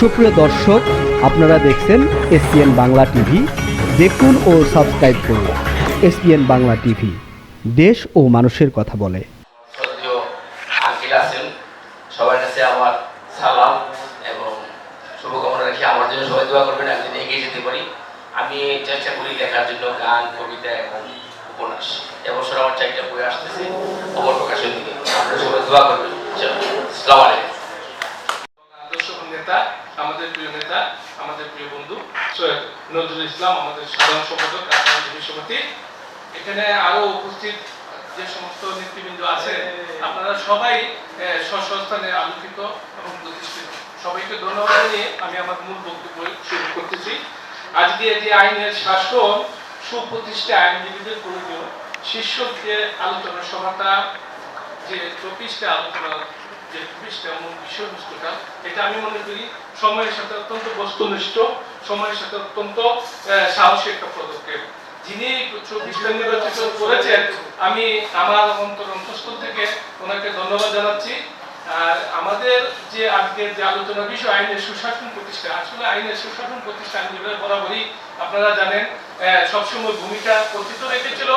সুপ্রিয় দর্শক, আপনারা দেখছেন এসপিএন বাংলা টিভি। দেখুন ও সাবস্ক্রাইব করুন এসপিএন বাংলা টিভি। দেশ ও মানুষের কথা বলে। কাছে আমার সালাম এবং আমার জন্য করবেন, আমি এগিয়ে যেতে পারি। আমি চেষ্টা করি লেখার জন্য গান, কবিতা এবং উপন্যাস। এবছর আমার চারটা বই আসতেছে, খবর প্রকাশের দিকে। আপনারা সবাই দোয়া করবেন আদর্শ নেতা আমাদের প্রিয় নেতা আমাদের প্রিয় বন্ধু নজরুল ইসলাম আমাদের সাধারণ সম্পাদক বিশ্বপতি এখানে আরও উপস্থিত যে সমস্ত নেতৃবৃন্দ আছে আপনারা সবাই আহ, স্ব স্থানে আলোকিত এবং প্রতিষ্ঠিত। সবাইকে ধন্যবাদ জানিয়ে আমি আমার মূল বক্তব্য শুরু করতেছি। আজকে যে আইনের শাসন সুপ্রতিষ্ঠা আইনজীবীদের প্রয়োজন শীর্ষক যে আলোচনা সভাটা যে চব্বিশটা আলোচনার যে চব্বিশটা মূল বিষয়বস্তুটা এটা আমি মনে করি সময়ের সাথে অত্যন্ত বস্তুনিষ্ঠ। সময়ের সাথে অত্যন্ত সাহসী একটা পদক্ষেপ। যিনি চব্বিশটা নির্বাচিত করেছেন, আমি আমার অন্তর অন্তঃস্থল থেকে ওনাকে ধন্যবাদ জানাচ্ছি। আর আমাদের যে আজকের যে আলোচনা বিষয়, আইনের সুশাসন প্রতিষ্ঠা, আসলে আইনের সুশাসন প্রতিষ্ঠা আইনজীবীরা বরাবরই আপনারা জানেন সবসময় ভূমিকা কথিত রেখেছিল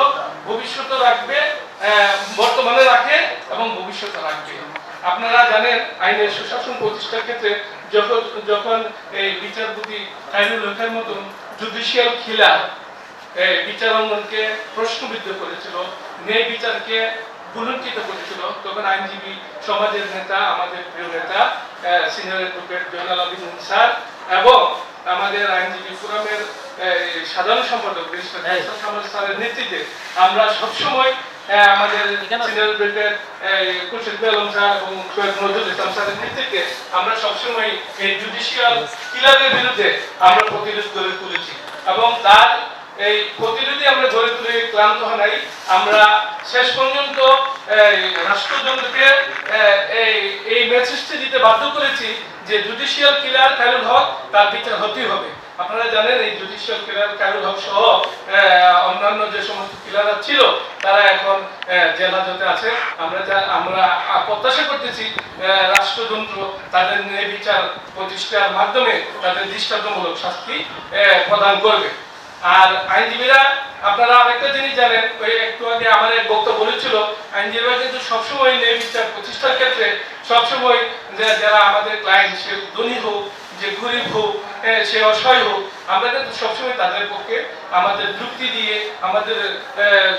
ভবিষ্যতে রাখবে বর্তমানে রাখে এবং ভবিষ্যতে রাখবে। আপনারা জানেন, আইনের সুশাসন প্রতিষ্ঠার ক্ষেত্রে যখন যখন এই বিচারপতি আইনুল হকের মতন জুডিশিয়াল খিলা এই বিচারাঙ্গনকে প্রশ্নবিদ্ধ করেছিল ন্যায় বিচারকে ভুলুণ্ঠিত করেছিল তখন আইনজীবী সমাজের নেতা আমাদের প্রিয় নেতা senior advocate Joynal Abedin sir এবং আমাদের আইনজীবী ফোরামের সাধারণ সম্পাদক ব্যারিস্টার হাসান স্যারের নেতৃত্বে আমরা সবসময় আমাদের আলম স্যার এবং সৈয়দ নজরুল ইসলাম স্যারের আমরা সবসময় এই জুডিশিয়াল কিলারের বিরুদ্ধে আমরা প্রতিরোধ গড়ে তুলেছি। এবং তার এই প্রতিরোধী আমরা গড়ে তুলে ক্লান্ত হয় নাই। আমরা শেষ পর্যন্ত রাষ্ট্রযন্ত্রকে এই এই মেসেজটি দিতে বাধ্য করেছি যে জুডিশিয়াল কিলার কারুল হক তার বিচার হতেই হবে। আপনারা জানেন এই জুডিশিয়াল কারুল হক সহ অন্যান্য যে সমস্ত কিলাররা ছিল, তারা এখন জেল হাজতে আছে। আমরা যা- আমরা প্রত্যাশা করতেছি রাষ্ট্রযন্ত্র তাদের ন্যায় বিচার প্রতিষ্ঠার মাধ্যমে তাদের দৃষ্টান্তমূলক শাস্তি প্রদান করবে। আর আইনজীবীরা, আপনারা আরেকটা জিনিস জানেন, ওই একটু আগে আমার এক বক্তব্য বলেছিল, আইনজীবীরা কিন্তু সবসময় ন্যায় বিচার প্রতিষ্ঠার ক্ষেত্রে সবসময় যারা আমাদের ক্লায়েন্ট সে ধনী হোক, যে গরিব হোক সে অসহায় হোক, আমরা কিন্তু সবসময় তাদের পক্ষে আমাদের যুক্তি দিয়ে, আমাদের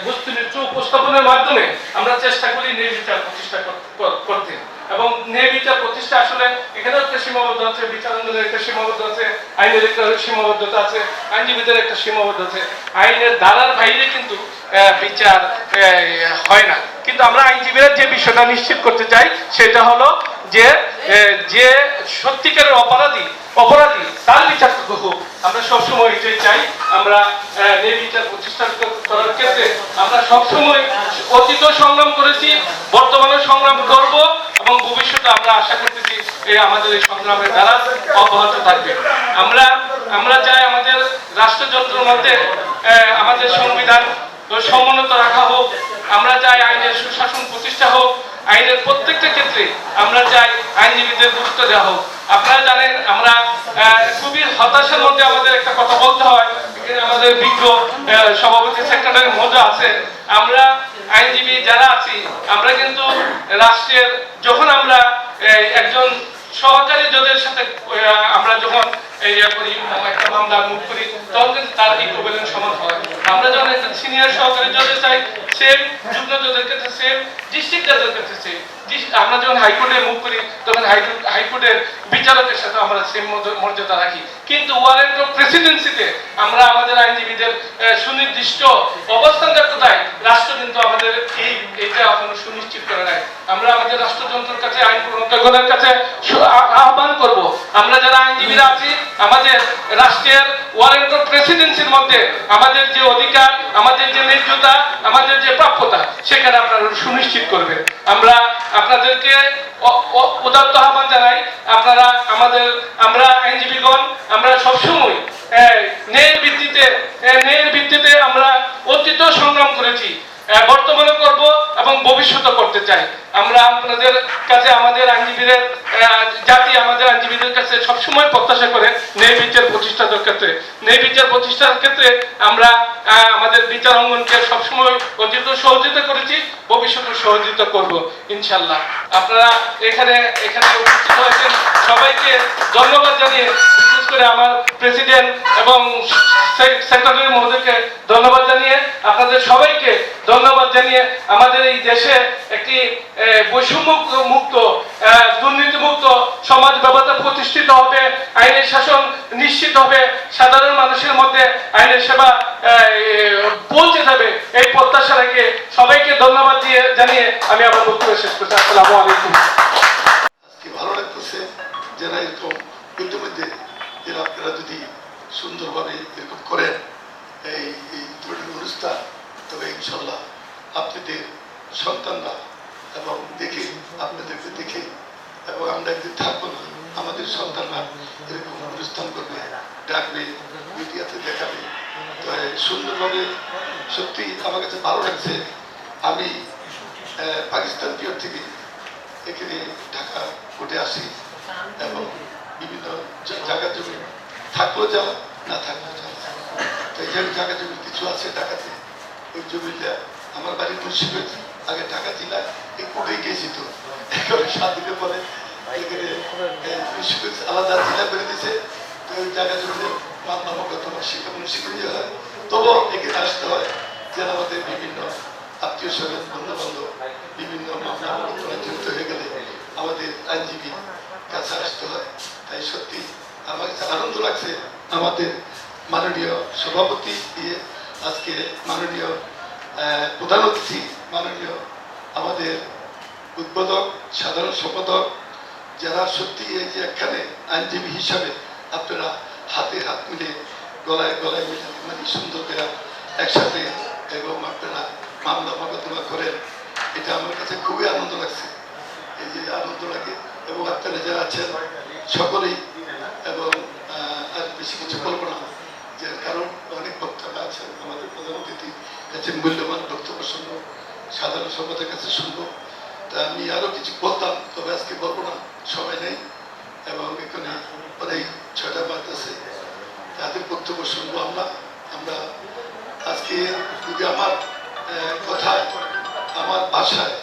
বস্তুনিষ্ঠ উপস্থাপনের মাধ্যমে আমরা চেষ্টা করি ন্যায় বিচার প্রতিষ্ঠা কর- কর- করতে। এবং ন্যায় বিচার প্রতিষ্ঠা আসলে এখানেও একটা সীমাবদ্ধ আছে বিচারাঙ্গনের একটা সীমাবদ্ধ আছে, আইনের একটা সীমাবদ্ধতা আছে, আইনজীবীদের একটা সীমাবদ্ধ আছে। আইনের দ্বারার বাইরে কিন্তু বিচার হয় না। কিন্তু আমরা আইনজীবীরা যে বিষয়টা নিশ্চিত করতে চাই, সেটা হলো যে যে সত্যিকারের অপরাধী অপরাধী তার বিচার হোক। আমরা সবসময় এটাই চাই। আমরা আহ, বিচার প্রতিষ্ঠা করার ক্ষেত্রে আমরা সবসময় অতীত সংগ্রাম করেছি বর্তমানে সংগ্রাম করব এবং ভবিষ্যতে আমরা আশা করতেছি এই আমাদের এই সংগ্রামের দ্বারা অব্যাহত থাকবে। আমরা আমরা চাই আমাদের রাষ্ট্রযন্ত্রের মধ্যে আমাদের সংবিধান সমুন্নত রাখা হোক। আমরা চাই আইনের সুশাসন প্রতিষ্ঠা হোক। আইনের প্রত্যেকটা ক্ষেত্রে আমরা চাই আইনজীবীদের গুরুত্ব দেওয়া হোক। আপনারা জানেন, আমরা খুবই হতাশার মধ্যে আমাদের একটা কথা বলতে হয়। আমাদের বিজ্ঞ সভাপতি সেক্রেটারি মধ্যে আছে। আমরা আইনজীবী যারা আছি, আমরা কিন্তু রাষ্ট্রের, যখন আমরা একজন সহকারী জজের সাথে আমরা যখন এই করি একটা করি তখন কিন্তু তার ইকুইভ্যালেন্ট সমান হয়। আমরা যখন সিনিয়র সহকারী জজে চাই সেম যুগ্ম জজের কাছে সেম ডিস্ট্রিক্ট জজের কাছে সেম আমরা যখন হাইকোর্টে মুখ করি, তখন হাইকোর্টের বিচারকের সাথে আমরা সেম মর্যাদা রাখি। কিন্তু ওয়ারেন্ট অফ প্রেসিডেন্সিতে আমরা আমাদের আইনজীবীদের সুনির্দিষ্ট অবস্থানটা কোথায়? রাষ্ট্র কিন্তু আমাদের এই এটা এখনও সুনিশ্চিত করে নাই। আমরা আমাদের রাষ্ট্রযন্ত্রের কাছে, আইন প্রণয়নকারীদের কাছে আহ্বান করব। আমরা যারা আইনজীবীরা আছি, আমাদের রাষ্ট্রের ওয়ারেন্ট অফ প্রেসিডেন্সির মধ্যে আমাদের যে অধিকার, আমাদের যে ন্যায্যতা, আমাদের যে প্রাপ্যতা, সেখানে আপনারা সুনিশ্চিত করবেন। আমরা আপনাদেরকে উদাত্ত আহ্বান জানাই। আপনারা আমাদের, আমরা আইনজীবীগণ, আমরা সবসময় ন্যায়ের ভিত্তিতে ন্যায়ের ভিত্তিতে আমরা অতীত সংগ্রাম করেছি বর্তমানে করব এবং ভবিষ্যতে করতে চাই। আমরা আপনাদের কাছে, আমাদের আইনজীবীদের জাতি আমাদের আইনজীবীদের কাছে সবসময় প্রত্যাশা করে, ন্যায় বিচার প্রতিষ্ঠার ক্ষেত্রে। ন্যায় বিচার প্রতিষ্ঠার ক্ষেত্রে আমরা আমাদের বিচার অঙ্গনকে সবসময় অতীত সহযোগিতা করেছি ভবিষ্যতে সহযোগিতা করব ইনশাল্লাহ আপনারা এখানে এখানে উপস্থিত হয়েছেন। সবাইকে ধন্যবাদ জানিয়ে বিশেষ করে আমার প্রেসিডেন্ট এবং সেক্রেটারি মহোদয়কে ধন্যবাদ জানিয়ে আপনাদের সবাইকে ধন্যবাদ জানিয়ে আমাদের এই দেশে একটি বৈষম্য মুক্ত দুর্নীতিমুক্ত সমাজ ব্যবস্থা প্রতিষ্ঠিত হবে, আইনের শাসন নিশ্চিত হবে, সাধারণ মানুষের মধ্যে আইনের সেবা পৌঁছে যাবে। এই প্রত্যাশা রেখে সবাইকে ধন্যবাদ দিয়ে জানিয়ে আমি আমার বক্তব্য শেষ করছি। আসসালামু আলাইকুম। ভালো লাগতেছে যারা এরকম ইতিমধ্যে এরা আপনারা যদি সুন্দরভাবে এরকম করেন, এই এই অনুষ্ঠান, তবে ইনশাল্লাহ আপনাদের সন্তানরা এবং দেখে, আপনাদেরকে দেখে এবং আমরা একদিন থাকব না। আমাদের সন্তানরা এরকম অনুষ্ঠান করবে, ডাকবে, মিডিয়াতে দেখাবে। তো সুন্দরভাবে সত্যি আমার কাছে ভালো লাগছে। আমি পাকিস্তান পিওর থেকে এখানে ঢাকা উঠে আসি এবং বিভিন্ন জায়গা জমি থাকলেও যাওয়া, না থাকলেও যাওয়া। তো যে জায়গা জমি কিছু আছে ঢাকাতে। ওই জমিটা আমার বাড়ি মুন্সিগঞ্জ আগে ঢাকা জেলায় কোর্টে গিয়েছি তো। এখানে সাত পরে আলাদা জেলা করে হয় তবুও আসতে হয় যেন আমাদের বিভিন্ন আত্মীয় স্বজন বন্ধু বান্ধব বিভিন্ন মামলা জড়িত হয়ে গেলে আমাদের আইনজীবী কাছে আসতে হয়। তাই সত্যি আমার আনন্দ লাগছে, আমাদের মাননীয় সভাপতি দিয়ে আজকে মাননীয় প্রধান অতিথি, মাননীয় আমাদের উদ্বোধক, সাধারণ সম্পাদক, যারা সত্যি এই যে এখানে আইনজীবী হিসাবে আপনারা হাতে হাত মিলে গলায় গলায় মিলে মানে সুন্দর করে একসাথে এবং আপনারা মামলা মোকদ্দমা করেন, এটা আমার কাছে খুবই আনন্দ লাগছে। এই যে আনন্দ লাগে এবং আপনারা যারা আছেন সকলেই এবং আর বেশি কিছু বলব না। যে কারণ অনেক বক্তারা আছেন আমাদের প্রধান অতিথি কাছে মূল্যবান বক্তব্য শুনব। সাধারণ সম্পাদের কাছে শুনব। তা আমি আরও কিছু বলতাম, তবে আজকে বলব না। সবাই নেই, এবং এখানে অনেক ছয়টা বাদ আছে। তাদের বক্তব্য শুনব আমরা। আমরা আজকে যদি আমার কথায়, আমার ভাষায়,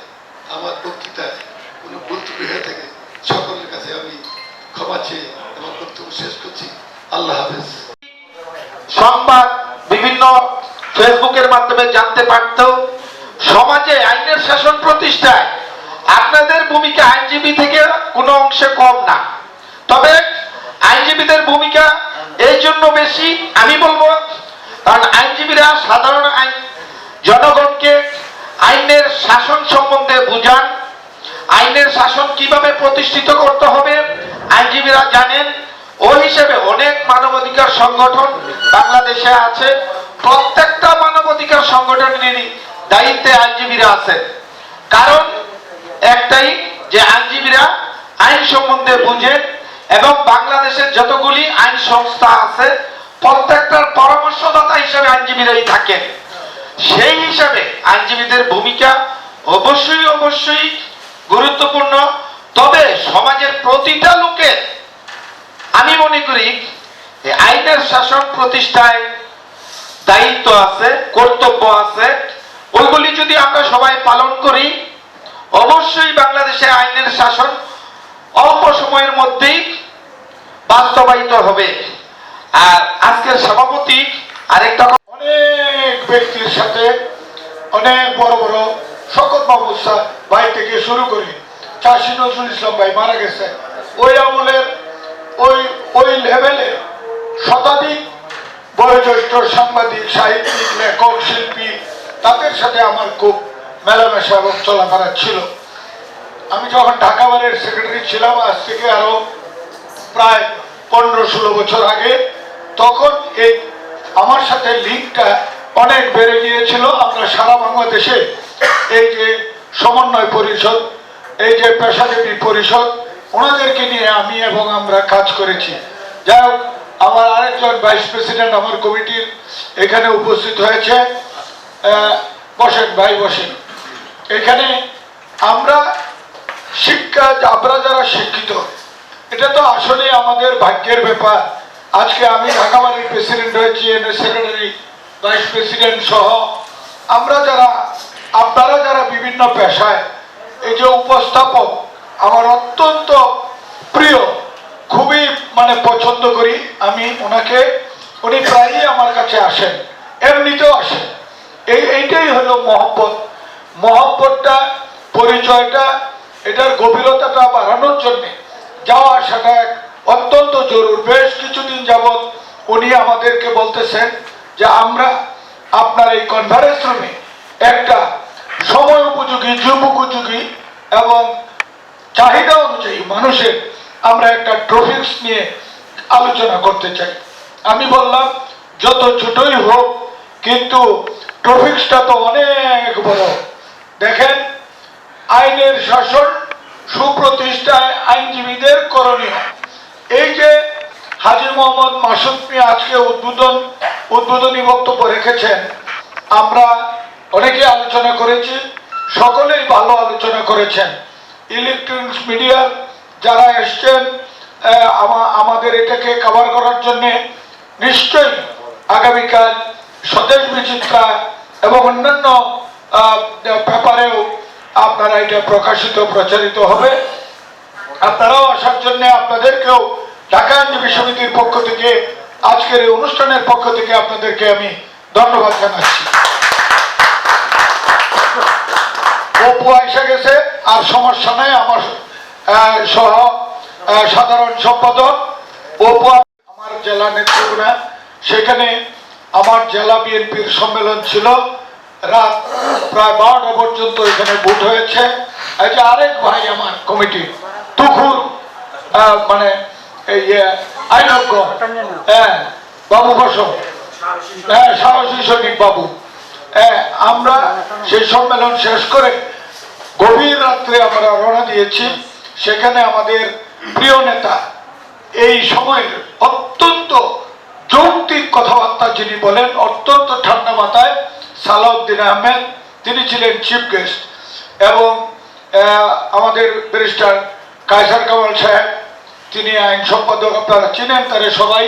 আমার বক্তৃতায় কোনো বক্তব্য হয়ে থাকে, সকলের কাছে আমি ক্ষমা চেয়ে আমার বক্তব্য শেষ করছি। আল্লাহ হাফেজ। সংবাদ বিভিন্ন ফেসবুকের মাধ্যমে জানতে পারত সমাজে আইনের শাসন প্রতিষ্ঠায় আপনাদের ভূমিকা আইনজীবী থেকে কোনো অংশে কম না। তবে আইনজীবীদের ভূমিকা এই জন্য বেশি, আমি বলব, কারণ আইনজীবীরা সাধারণ আইন, জনগণকে আইনের শাসন সম্বন্ধে বুঝান। আইনের শাসন কীভাবে প্রতিষ্ঠিত করতে হবে, আইনজীবীরা জানেন। ওই হিসেবে অনেক মানবাধিকার সংগঠন বাংলাদেশে আছে। প্রত্যেকটা মানবাধিকার সংগঠনেরই দায়িত্বে আইনজীবীরা আছেন কারণ একটাই যে আইনজীবীরা আইন সম্বন্ধে বুঝেন এবং বাংলাদেশের যতগুলি আইন সংস্থা আছে, প্রত্যেকটার পরামর্শদাতা হিসেবে আইনজীবীরাই থাকেন। সেই হিসাবে আইনজীবীদের ভূমিকা অবশ্যই অবশ্যই গুরুত্বপূর্ণ। তবে সমাজের প্রতিটা লোকের, আমি মনে করি আইনের শাসন প্রতিষ্ঠায় দায়িত্ব আছে, কর্তব্য আছে। ওইগুলি যদি আমরা সবাই পালন করি, অবশ্যই বাংলাদেশে আইনের শাসন অল্প সময়ের মধ্যেই বাস্তবায়িত হবে। আর আজকের সভাপতি আরেকটা অনেক ব্যক্তির সাথে অনেক বড় বড় শকত বাবু সা- ভাই থেকে শুরু করি। চাষি নজরুল ইসলাম ভাই মারা গেছে। ওই আমলের, ওই ওই লেভেলে শতাধিক বয়োজ্যেষ্ঠ সাংবাদিক, সাহিত্যিক, লেখক, শিল্পী তাদের সাথে আমার খুব মেলামেশা এবং চলাফেরা ছিল। আমি যখন ঢাকা বারের সেক্রেটারি ছিলাম, আজ থেকে আরও প্রায় পনেরো ষোলো বছর আগে, তখন এই আমার সাথে লিঙ্কটা অনেক বেড়ে গিয়েছিল। আমরা সারা বাংলাদেশে এই যে সমন্বয় পরিষদ, এই যে পেশাজীবী পরিষদ, ওনাদেরকে নিয়ে আমি এবং আমরা কাজ করেছি। যাই হোক, আমার আরেকজন ভাইস প্রেসিডেন্ট আমার কমিটির এখানে উপস্থিত হয়েছে। বসেন, ভাই, বসেন। এখানে আমরা শিক্ষা, আমরা যারা শিক্ষিত, এটা তো আসলে আমাদের ভাগ্যের ব্যাপার। আজকে আমি ঢাকা বাড়ির প্রেসিডেন্ট হয়েছি, এনএস সেক্রেটারি ভাইস প্রেসিডেন্ট সহ আমরা যারা, আপনারা যারা বিভিন্ন পেশায়, এই যে উপস্থাপক, আমার অত্যন্ত প্রিয়, খুবই মানে পছন্দ করি আমি ওনাকে। উনি প্রায়ই আমার কাছে আসেন, এমনিতেও আসেন। এই এইটাই হলো মহব্বত। মহব্বতটা, পরিচয়টা, এটার গভীরতাটা বাড়ানোর জন্য যাওয়া আসাটা এক অত্যন্ত জরুর। বেশ কিছুদিন যাবৎ উনি আমাদেরকে বলতেছেন যে আমরা আপনার এই কনফারেন্স রুমে একটা সময় উপযোগী, যুগ উপযোগী এবং চাহিদা অনুযায়ী মানুষের আমরা একটা ট্রফিক্স নিয়ে আলোচনা করতে চাই। আমি বললাম, যত ছোটই হোক কিন্তু ট্রফিক্সটা তো অনেক বড়। দেখেন, আইনের শাসন সুপ্রতিষ্ঠায় আইনজীবীদের করণীয়। এই যে হাজি মোহাম্মদ মাসুদ মিয়া আজকে উদ্বোধন, উদ্বোধনী বক্তব্য রেখেছেন, আমরা অনেকে আলোচনা করেছি, সকলেই ভালো আলোচনা করেছেন। ইলেকট্রনিক্স মিডিয়ার যারা এসছেন আমাদের এটাকে কভার করার জন্যে নিশ্চয়ই আগামীকাল স্বদেশ বিচিত্রা এবং অন্যান্য ব্যাপারেও আপনারা এটা প্রকাশিত, প্রচারিত হবে। আপনারাও আসার জন্য আপনাদেরকেও ঢাকা আইনজীবী পক্ষ থেকে, আজকের এই অনুষ্ঠানের পক্ষ থেকে আপনাদেরকে আমি ধন্যবাদ জানাচ্ছি। অপু এসে গেছে, আর সমস্যা নাই, আমার সহ সাধারণ সম্পাদক। অপু, আমার জেলা নেতৃত্বরা, সেখানে আমার জেলা বিএনপির সম্মেলন ছিল। রাত প্রায় বারোটা পর্যন্ত এখানে ভোট হয়েছে। এই যে আরেক ভাই আমার কমিটি তুখুর মানে এই আহ, আইনজ্ঞ হ্যাঁ বাবু হ্যাঁ বাবু। হ্যাঁ আমরা সেই সম্মেলন শেষ করে গভীর রাত্রে আমরা দিয়েছি। সেখানে আমাদের প্রিয় নেতা এই সময়ের অত্যন্ত যৌক্তিক কথাবার্তা যিনি বলেন, অত্যন্ত ঠান্ডা মাথায় সালাউদ্দিন আহমেদ, তিনি ছিলেন চিফ গেস্ট এবং আমাদের ব্যারিস্টার কায়সার কামাল সাহেব, তিনি আইন সম্পাদক, আপনারা চিনেন তারা সবাই,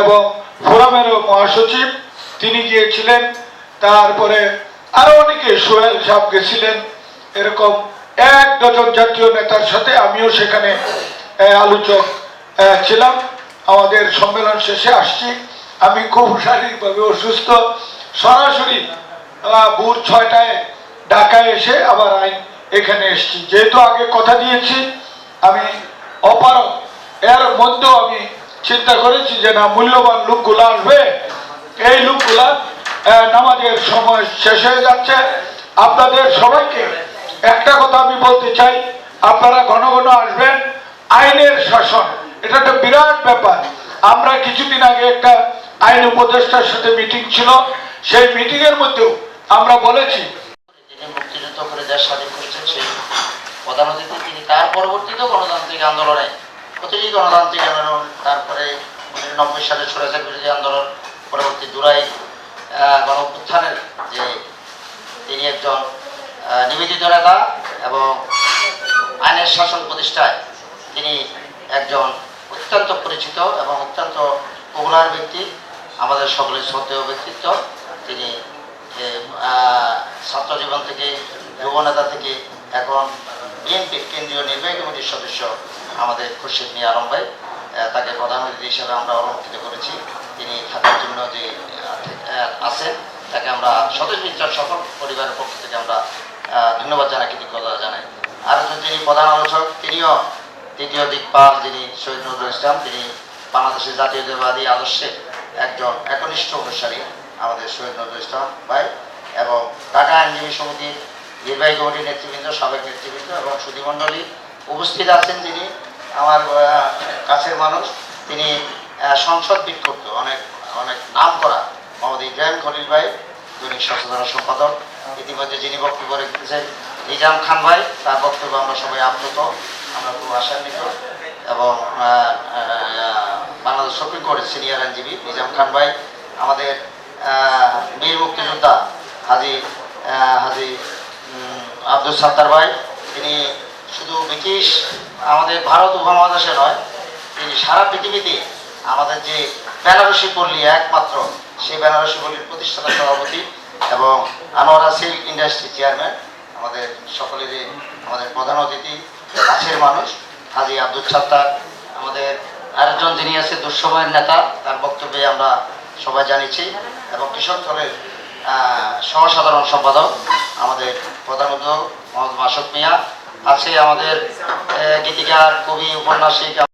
এবং ফোরামেরও মহাসচিব, তিনি গিয়েছিলেন, তারপরে আরও অনেকে সোহেল সাহেব গেছিলেন, এরকম এক ডজন জাতীয় নেতার সাথে আমিও সেখানে আলোচক ছিলাম। আমাদের সম্মেলন শেষে আসছি। আমি খুব শারীরিকভাবে অসুস্থ। সরাসরি ভোর ছয়টায় ঢাকায় এসে আবার আইন এখানে এসেছি। যেহেতু আগে কথা দিয়েছি, আমি অপারক এর মধ্যেও আমি চিন্তা করেছি যে, না, মূল্যবান লোকগুলো আসবে। এই লোকগুলা নামাজের সময় শেষ হয়ে যাচ্ছে। আপনাদের সবাইকে একটা কথা আমি বলতে চাই। আপনারা ঘন ঘন আসবেন। আইনের শাসন। এটা একটা বিরাট ব্যাপার। আমরা কিছুদিন আগে একটা আইন উপদেষ্টার সাথে মিটিং ছিল। সেই মিটিং এর মধ্যেও আমরা বলেছি গণতান্ত্রিক আন্দোলনে গণতান্ত্রিক আন্দোলন, তারপরে নব্বই সালে বিরোধী আন্দোলন, পরবর্তী দুরাই যে তিনি একজন নিবেদিত নেতা এবং আইনের শাসন প্রতিষ্ঠায় তিনি একজন অত্যন্ত পরিচিত এবং অত্যন্ত পপুলার ব্যক্তি আমাদের সকলের শ্রদ্ধেয় ব্যক্তিত্ব। তিনি যে, আহ, ছাত্র জীবন থেকে যুব নেতা থেকে এখন বিএনপির কেন্দ্রীয় নির্বাহী কমিটির সদস্য আমাদের খুরশিদ মিয়া আলম ভাই তাকে প্রধান অতিথি হিসেবে আমরা অলঙ্কৃত করেছি। তিনি থাকার জন্য যে আছেন তাকে আমরা বিচার সকল পরিবারের পক্ষ থেকে আমরা ধন্যবাদ জানাই কৃতজ্ঞতা জানাই। আর যিনি প্রধান আলোচক তিনিও তৃতীয় দিকপাল যিনি শহীদ নজরুল ইসলাম, তিনি বাংলাদেশের জাতীয়তাবাদী আদর্শের একজন একনিষ্ঠ অনুসারী আমাদের শহীদ নজরুল ইসলাম ভাই এবং ঢাকা আইনজীবী সমিতির নির্বাহী কমিটির নেতৃবৃন্দ, সাবেক নেতৃবৃন্দ এবং সুধীমণ্ডলী উপস্থিত আছেন যিনি, আমার কাছের মানুষ। তিনি সংসদ বিক্ষুব্ধ, অনেক অনেক নাম করা মোহাম্মদ ইব্রাহিম খলিল ভাই, দৈনিক সচেতনতা সম্পাদক। ইতিমধ্যে যিনি বক্তব্য রেখেছেন নিজাম খান ভাই, তার বক্তব্য আমরা সবাই আপ্লুত। আমরা খুব আশান্বিত এবং বাংলাদেশ সুপ্রিম কোর্টের সিনিয়র আইনজীবী নিজাম খান ভাই, আমাদের বীর মুক্তিযোদ্ধা হাজি হাজি আব্দুল সাত্তার ভাই, তিনি শুধু ব্রিটিশ, আমাদের ভারত উপমহাদেশে নয়, তিনি সারা পৃথিবীতে আমাদের যে বেনারসি পল্লী একমাত্র, সেই বেনারসি পল্লীর প্রতিষ্ঠাতা সভাপতি এবং আনোয়ারা সিল্ক ইন্ডাস্ট্রি চেয়ারম্যান, আমাদের সকলেরই, আমাদের প্রধান অতিথি। কাছের মানুষ, হাজি আব্দুল সাত্তার, আমাদের আরেকজন যিনি আছে দুঃসময়ের নেতা, তার বক্তব্যে আমরা সবাই জানিয়েছি। এবং কৃষক দলের সহসাধারণ সম্পাদক, আমাদের প্রধান মোহাম্মদ মাসুক মিয়া। আছে আমাদের গীতিকার, কবি, উপন্যাসিক